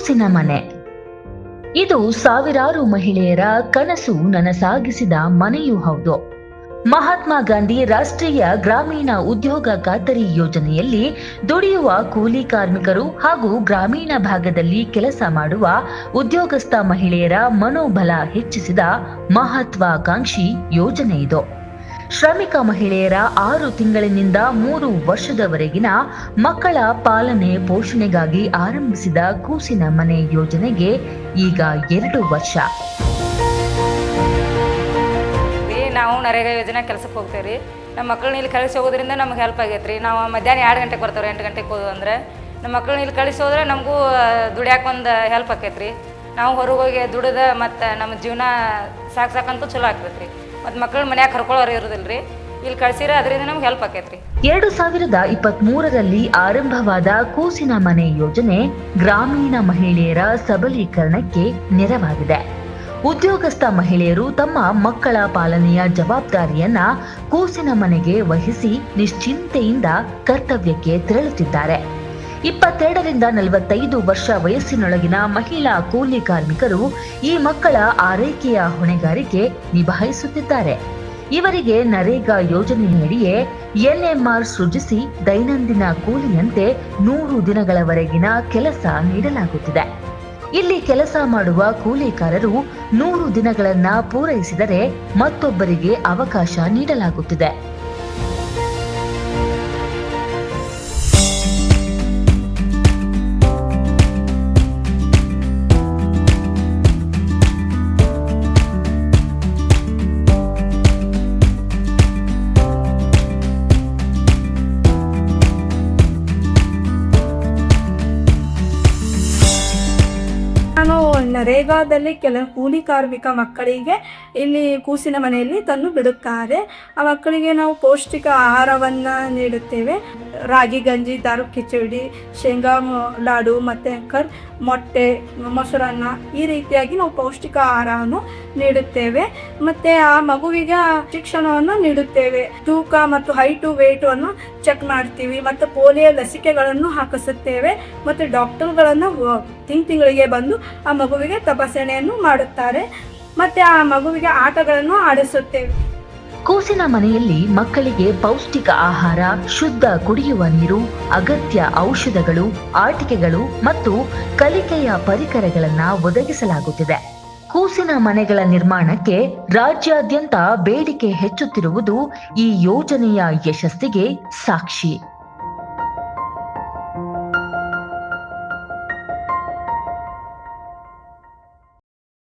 ಕೂಸಿನ ಮನೆ. ಇದು ಸಾವಿರಾರು ಮಹಿಳೆಯರ ಕನಸು ನನಸಾಗಿಸಿದ ಮನೆಯೂ ಹೌದು. ಮಹಾತ್ಮ ಗಾಂಧಿ ರಾಷ್ಟ್ರೀಯ ಗ್ರಾಮೀಣ ಉದ್ಯೋಗ ಖಾತರಿ ಯೋಜನೆಯಲ್ಲಿ ದುಡಿಯುವ ಕೂಲಿ ಕಾರ್ಮಿಕರು ಹಾಗೂ ಗ್ರಾಮೀಣ ಭಾಗದಲ್ಲಿ ಕೆಲಸ ಮಾಡುವ ಉದ್ಯೋಗಸ್ಥ ಮಹಿಳೆಯರ ಮನೋಬಲ ಹೆಚ್ಚಿಸಿದ ಮಹತ್ವಾಕಾಂಕ್ಷಿ ಯೋಜನೆ ಇದು. ಶ್ರಮಿಕ ಮಹಿಳೆಯರ ಆರು ತಿಂಗಳಿನಿಂದ ಮೂರು ವರ್ಷದವರೆಗಿನ ಮಕ್ಕಳ ಪಾಲನೆ ಪೋಷಣೆಗಾಗಿ ಆರಂಭಿಸಿದ ಕೂಸಿನ ಮನೆ ಯೋಜನೆಗೆ ಈಗ ಎರಡು ವರ್ಷ. ನಾವು ನರೇಗಾ ಯೋಜನೆ ಕೆಲಸಕ್ಕೆ ಹೋಗ್ತೇವೆ ರೀ. ನಮ್ಮ ಮಕ್ಕಳನ್ನ ಇಲ್ಲಿ ಕಳಿಸಿ ಹೋಗೋದ್ರಿಂದ ನಮ್ಗೆ ಹೆಲ್ಪ್ ಆಗೈತೆ ರೀ. ನಾವು ಮಧ್ಯಾಹ್ನ ಎರಡು ಗಂಟೆಗೆ ಬರ್ತಾವೆ ಎಂಟು ಗಂಟೆಗೆ ಹೋದ್ವು ಅಂದ್ರೆ. ನಮ್ಮ ಮಕ್ಕಳನ್ನ ಇಲ್ಲಿ ಕಳಿಸಿ ಹೋದ್ರೆ ನಮಗೂ ದುಡಿಯಾಕೆ ಒಂದು ಹೆಲ್ಪ್ ಆಕೈತೆ ರೀ. ನಾವು ಹೊರಗೆ ಹೋಗಿ ದುಡಿದ ಮತ್ತು ನಮ್ಮ ಜೀವನ ಸಾಕು ಸಾಕಂತೂ ಚಲೋ ಆಗ್ತೈತೆ ರೀ. ಮತ್ತು ಮಕ್ಕಳು ಮನ್ಯಾಗ ಕರ್ಕೊಳ್ಳೋರು ಇರೋದಿಲ್ಲ ಇಲ್ಲಿ ಕಳ್ಸಿರ ಅದರಿಂದ ನಮ್ಗೆ ಹೆಲ್ಪ್ ಆಕೈತೆ ರೀ ಎರಡು ಸಾವಿರದ ಇಪ್ಪತ್ತ್ ಮೂರರಲ್ಲಿ ಆರಂಭವಾದ ಕೂಸಿನ ಮನೆ ಯೋಜನೆ ಗ್ರಾಮೀಣ ಮಹಿಳೆಯರ ಸಬಲೀಕರಣಕ್ಕೆ ನೆರವಾಗಿದೆ. ಉದ್ಯೋಗಸ್ಥ ಮಹಿಳೆಯರು ತಮ್ಮ ಮಕ್ಕಳ ಪಾಲನೆಯ ಜವಾಬ್ದಾರಿಯನ್ನ ಕೂಸಿನ ಮನೆಗೆ ವಹಿಸಿ ನಿಶ್ಚಿಂತೆಯಿಂದ ಕರ್ತವ್ಯಕ್ಕೆ ತೆರಳುತ್ತಿದ್ದಾರೆ. ಇಪ್ಪತ್ತೆರಡರಿಂದ ನಲವತ್ತೈದು ವರ್ಷ ವಯಸ್ಸಿನೊಳಗಿನ ಮಹಿಳಾ ಕೂಲಿ ಕಾರ್ಮಿಕರು ಈ ಮಕ್ಕಳ ಆರೈಕೆಯ ಹೊಣೆಗಾರಿಕೆ ನಿಭಾಯಿಸುತ್ತಿದ್ದಾರೆ. ಇವರಿಗೆ ನರೇಗಾ ಯೋಜನೆಯಡಿಯೇ ಎನ್ಎಂಆರ್ ಸೃಜಿಸಿ ದೈನಂದಿನ ಕೂಲಿಯಂತೆ ನೂರು ದಿನಗಳವರೆಗಿನ ಕೆಲಸ ನೀಡಲಾಗುತ್ತಿದೆ. ಇಲ್ಲಿ ಕೆಲಸ ಮಾಡುವ ಕೂಲಿಕಾರರು ನೂರು ದಿನಗಳನ್ನ ಪೂರೈಸಿದರೆ ಮತ್ತೊಬ್ಬರಿಗೆ ಅವಕಾಶ ನೀಡಲಾಗುತ್ತಿದೆ. ನಾನು ನರೇಗಾದಲ್ಲಿ ಕೆಲವು ಕೂಲಿ ಕಾರ್ಮಿಕ ಮಕ್ಕಳಿಗೆ ಇಲ್ಲಿ ಕೂಸಿನ ಮನೆಯಲ್ಲಿ ತಂದು ಬಿಡುತ್ತಾರೆ. ಆ ಮಕ್ಕಳಿಗೆ ನಾವು ಪೌಷ್ಟಿಕ ಆಹಾರವನ್ನು ನೀಡುತ್ತೇವೆ. ರಾಗಿ, ಗಂಜಿ, ದಾರು, ಕಿಚಡಿ, ಶೇಂಗಾ ಲಾಡು, ಮತ್ತು ಕರ್ ಮೊಟ್ಟೆ, ಮೊಸರನ್ನ ಈ ರೀತಿಯಾಗಿ ನಾವು ಪೌಷ್ಟಿಕ ಆಹಾರವನ್ನು ನೀಡುತ್ತೇವೆ. ಮತ್ತು ಆ ಮಗುವಿಗೆ ಶಿಕ್ಷಣವನ್ನು ನೀಡುತ್ತೇವೆ. ತೂಕ ಮತ್ತು ಹೈಟು ವೇಟು ಅನ್ನು ಚೆಕ್ ಮಾಡ್ತೀವಿ. ಮತ್ತು ಪೋಲಿಯೋ ಲಸಿಕೆಗಳನ್ನು ಹಾಕಿಸುತ್ತೇವೆ. ಮತ್ತು ಡಾಕ್ಟರ್ಗಳನ್ನು ತಿಂಗ್ ತಿಂಗಳಿಗೆ ಬಂದು ಆ ಮಗುವಿಗೆ ತಪಾಸಣೆಯನ್ನು ಮಾಡುತ್ತಾರೆ. ಮತ್ತೆ ಆ ಮಗುವಿಗೆ ಆಟಗಳನ್ನು ಆಡಿಸುತ್ತೇವೆ. ಕೂಸಿನ ಮನೆಯಲ್ಲಿ ಮಕ್ಕಳಿಗೆ ಪೌಷ್ಟಿಕ ಆಹಾರ, ಶುದ್ಧ ಕುಡಿಯುವ ನೀರು, ಅಗತ್ಯ ಔಷಧಗಳು, ಆಟಿಕೆಗಳು ಮತ್ತು ಕಲಿಕೆಯ ಪರಿಕರಗಳನ್ನು ಒದಗಿಸಲಾಗುತ್ತಿದೆ. ಕೂಸಿನ ಮನೆಗಳ ನಿರ್ಮಾಣಕ್ಕೆ ರಾಜ್ಯಾದ್ಯಂತ ಬೇಡಿಕೆ ಹೆಚ್ಚುತ್ತಿರುವುದು ಈ ಯೋಜನೆಯ ಯಶಸ್ಸಿಗೆ ಸಾಕ್ಷಿ.